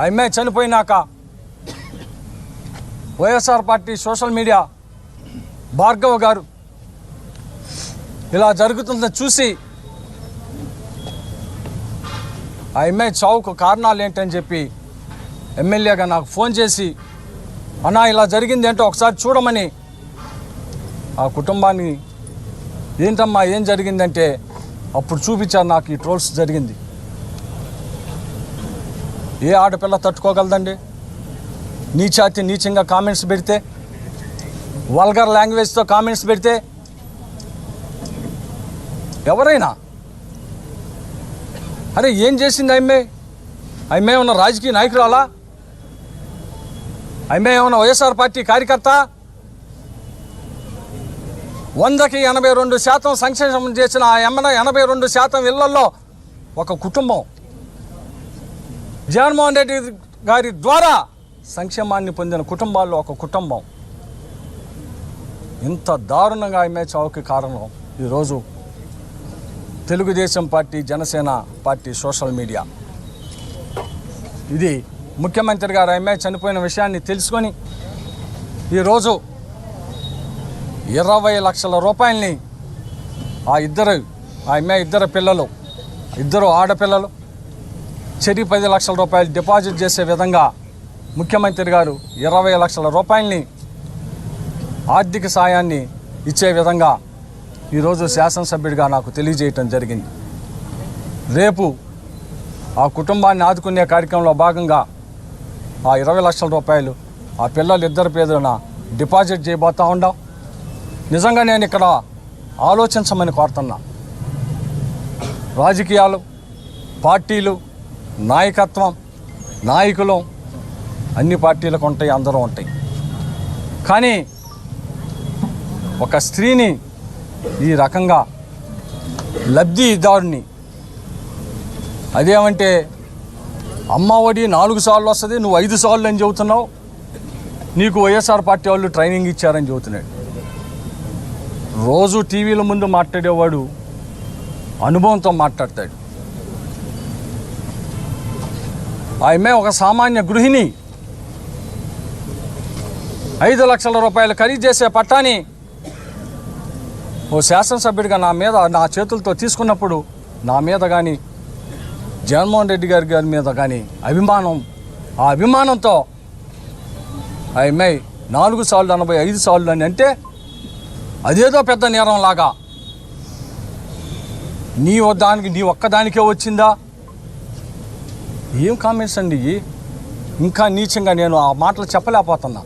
ఆ చనిపోయినాక YSR party social media Bhargav garu ఇలా జరుగుతుందని చూసి ఆ అమ్మాయి చావుకు కారణాలు ఏంటని చెప్పి ఎమ్మెల్యేగా నాకు ఫోన్ చేసి అన్నా ఇలా జరిగింది ఏంటో ఒకసారి చూడమని. ఆ కుటుంబాన్ని ఏంటమ్మా ఏం జరిగిందంటే? అప్పుడు చూపించారు నాకు ఈ ట్రోల్స్ జరిగింది. ఏ ఆడపిల్ల తట్టుకోగలదండి? నీచాతి నీచంగా కామెంట్స్ పెడితే వల్గర్ లాంగ్వేజ్తో కామెంట్స్ పెడితే ఎవరైనా? అరే ఏం చేసింది అమ్మే? అమ్మే ఉన్న రాజకీయ నాయకురాలా? అమ్మే ఉన్న వైఎస్ఆర్ పార్టీ కార్యకర్త? వందకి ఎనభై రెండు శాతం సంక్షేమం చేసిన ఆ ఎమ్మ ఎనభై రెండు శాతం ఇళ్ళలో ఒక కుటుంబం. జగన్మోహన్ రెడ్డి గారి ద్వారా సంక్షేమాన్ని పొందిన కుటుంబాల్లో ఒక కుటుంబం. ఇంత దారుణంగా ఆమె చావుకి కారణం ఈరోజు Telugu Desam party Janasena party social media. ఇది ముఖ్యమంత్రి గారు ఆమె చనిపోయిన విషయాన్ని తెలుసుకొని ఈరోజు ఇరవై లక్షల రూపాయలని ఆ ఇద్దరు ఆమె ఇద్దరు పిల్లలు ఇద్దరు ఆడపిల్లలు చెరి పది లక్షల రూపాయలు డిపాజిట్ చేసే విధంగా ముఖ్యమంత్రి గారు ఇరవై లక్షల రూపాయలని ఆర్థిక సాయాన్ని ఇచ్చే విధంగా ఈరోజు శాసనసభ్యుడిగా నాకు తెలియజేయటం జరిగింది. రేపు ఆ కుటుంబాన్ని ఆదుకునే కార్యక్రమంలో భాగంగా ఆ ఇరవై లక్షల రూపాయలు ఆ పిల్లలు ఇద్దరు పేదన డిపాజిట్ చేయబోతా ఉండాం. నిజంగా నేను ఇక్కడ ఆలోచించమని కోరుతున్నా. రాజకీయాలు పార్టీలు నాయకత్వం నాయకులు అన్ని పార్టీలకు ఉంటాయి అందరూ ఉంటాయి. కానీ ఒక స్త్రీని ఈ రకంగా లబ్ధిదారుని అదేమంటే అమ్మ ఒడి నాలుగు సార్లు వస్తుంది నువ్వు ఐదు సార్లు అని చెబుతున్నావు నీకు వైఎస్ఆర్ పార్టీ వాళ్ళు ట్రైనింగ్ ఇచ్చారని చెబుతున్నాడు. రోజు టీవీల ముందు మాట్లాడేవాడు అనుభవంతో మాట్లాడతాడు. ఆమె ఒక సామాన్య గృహిణి. ఐదు లక్షల రూపాయలు ఖరీదు చేసే పట్టాని ఓ శాసనసభ్యుడిగా నా మీద నా చేతులతో తీసుకున్నప్పుడు నా మీద కానీ జగన్మోహన్ రెడ్డి గారి గారి మీద కానీ అభిమానం ఆ అభిమానంతో ఆమె నాలుగు సార్లు ఎనభై ఐదు సార్లు అని అంటే అదేదో పెద్ద నేరం లాగా నీ దానికి నీ ఒక్కదానికే వచ్చిందా? ఏం కామెంట్స్ అండి ఇంకా నీచంగా నేను ఆ మాటలు చెప్పలేకపోతున్నా.